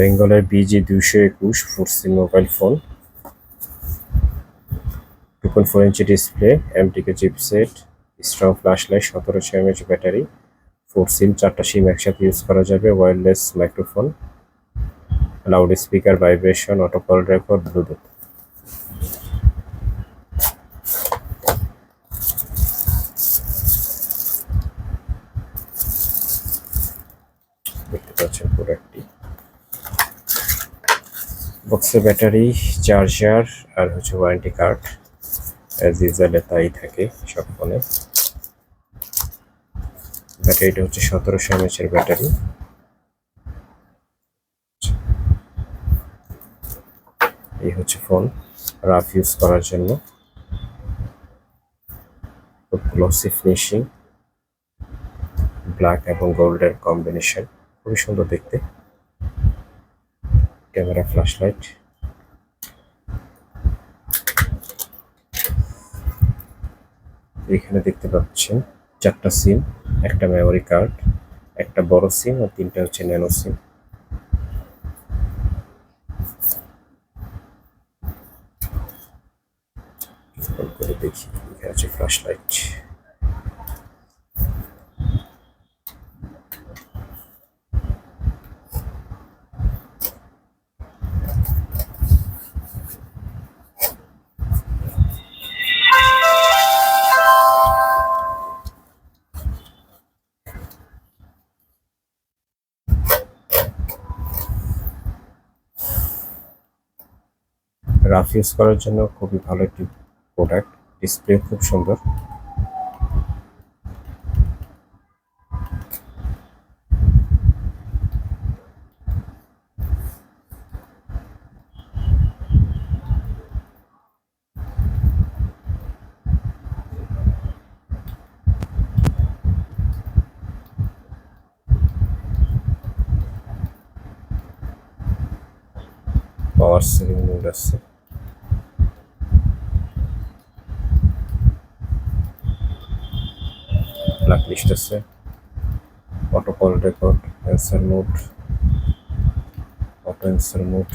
বেঙ্গলের বিজি দুইশো একুশ four SIM mobile phone two point four inch display, MTK chipset, strong flash light সতেরোশো mAh battery, four SIM, চারটা SIM একসাথে use করা যাবে wireless microphone loud speaker vibration auto call record bluetooth দেখতে পাচ্ছেন প্রোডাক্টটি বক্সে ব্যাটারি, চার্জার আর হচ্ছে ওয়ারেন্টি কার্ড অ্যাজ ইউজুয়াল তাই থাকে সব ফোনে। ব্যাটারিটা হচ্ছে সতেরোশো এমএচ এর ব্যাটারি। এই হচ্ছে ফোন রাফ ইউজ করার জন্য। খুব গ্লসি ফিনিশিং ব্ল্যাক এবং গোল্ডের কম্বিনেশন খুবই সুন্দর দেখতে। ক্যামেরা ফ্ল্যাশ লাইট এখানে দেখতে পাচ্ছেন চারটা সিম, একটা মেমোরি কার্ড একটা বড় সিম আর তিনটা হচ্ছে ন্যানো সিম। করে দেখি, এখানে আছে ফ্ল্যাশ লাইট রাফ ইউজ করার জন্য খুবই ভালো একটি প্রোডাক্ট ডিসপ্লে খুব সুন্দর। পাওয়ার সেভিং মোড আছে। ব্ল্যাক লিস্ট আছে। Auto call record answer mode auto answer mode.